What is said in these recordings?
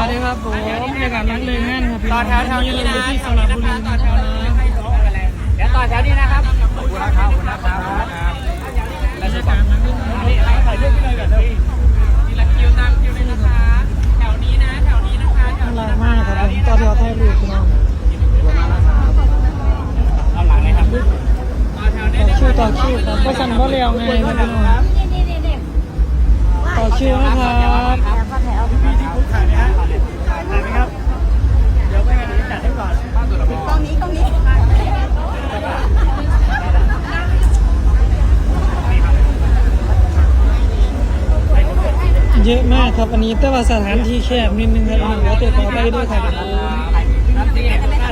วัสดีครับผมบรรยากาศร้านเลยงานครับพี่ต่น้อองแถวแถวนี่นี้เรานะอยู่ที่สแถวระนี้บุนะรีคะต่อนะแถควรับนี้เดี๋ยวต่อแถวนี้นะครับขอบคุณนะครับขอบคุณนะครับแล้วจะก่อนนี่ถ่ายรูปไปเลยก่อนเร็วทีละคิวตามคิวเลยนะคะแถวนี้นะแถวนี้นะคะแถวน่านี้รักมากครับผมต่อแถวไทยรูปพี่น้องเอาหลังเลยครับต่อแถวนี้ต่อคิวต่อคิวครับเพราะสั่นเพราะเร็วไงครับพี่น้อง ต่อคิวนะครับมีที่พุทธถ่ายไหมฮะถ่ายไหมครับ เดี๋ยวไม่งั้นจัดให้ก่อนบ้านสุรพงศ์ตรงนี้ตรงนี้เยอะมากครับอันนี้แต่ว่าสถานที่แคบนิดนึงครับพี่น้องเดี๋ยวตัวขอไปด้วยครับนัดที่ถ้าถ้าที่บ้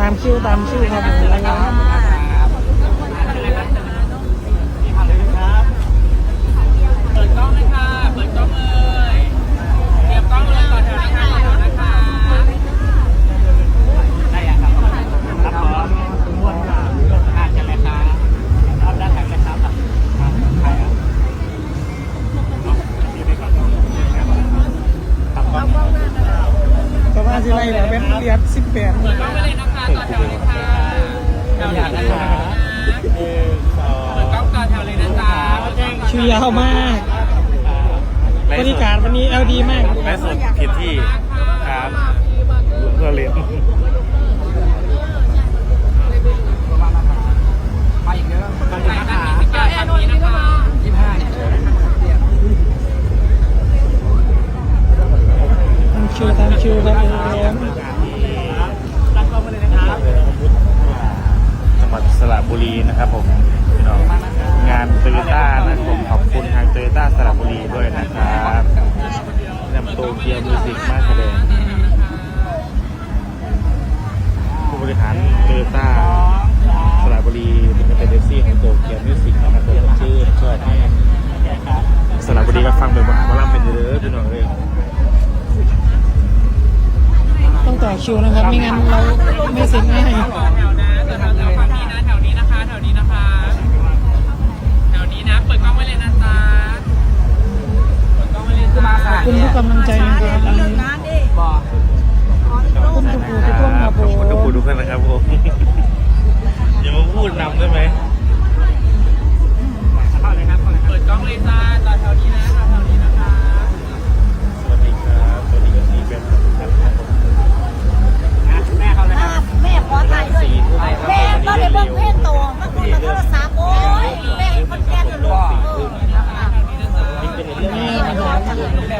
ตามคิวตามคิวครับ ก็ว่าสิไรเหรอเป็นเหรียญสิบแปดเปิดกล้องไปเลยนะคะต่อแถวเลยค่ะแถวนี้นะคะเปิดกล้องต่อแถวเลยนะจ๊ะคิวยาวมาก บริการวันนี้ LD มาก และสดผิดที่ คิวตามคิวครับผมตั้งกล้องมาเลยนะครับจังหวัดสระบุรีนะครับผมพี่น้องงานโตโยต้านะผมขอบคุณทางโตโยต้าสระบุรีด้วยนะครับนำโตเกียวมิวสิกมาแสดงผู้บริหารโตโยต้า คิวนะครับ ไม่งั้นเราไม่เสร็จง่าย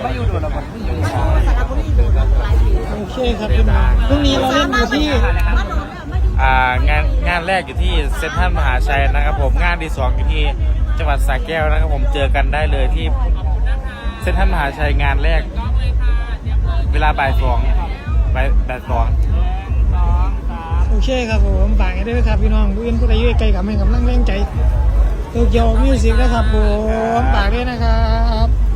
แม่ว่าอยู่ดูระบบอยู่ในสระบุรีดูหลายปีโอเคครับพี่น้องพรุ่งนี้เราเล่นอยู่ที่มาหนอนมาอยู่อ่างานงานแรกอยู่ที่เซ็นทรัลมหาชัยนะครับผมงานที่สองอยู่ที่จังหวัดสระแก้วนะครับผมเจอกันได้เลยที่เซ็นทรัลมหาชัยงานแรก เวลาบ่ายสองบ่ายบ่ายสองโอเคครับผมฝากให้ด้วยครับพี่น้องผู้อื่นผู้ใดอยู่ไกลกับให้กำลังแรงใจโตเกียวมิวสิกนะครับผมฝากด้วยนะครับ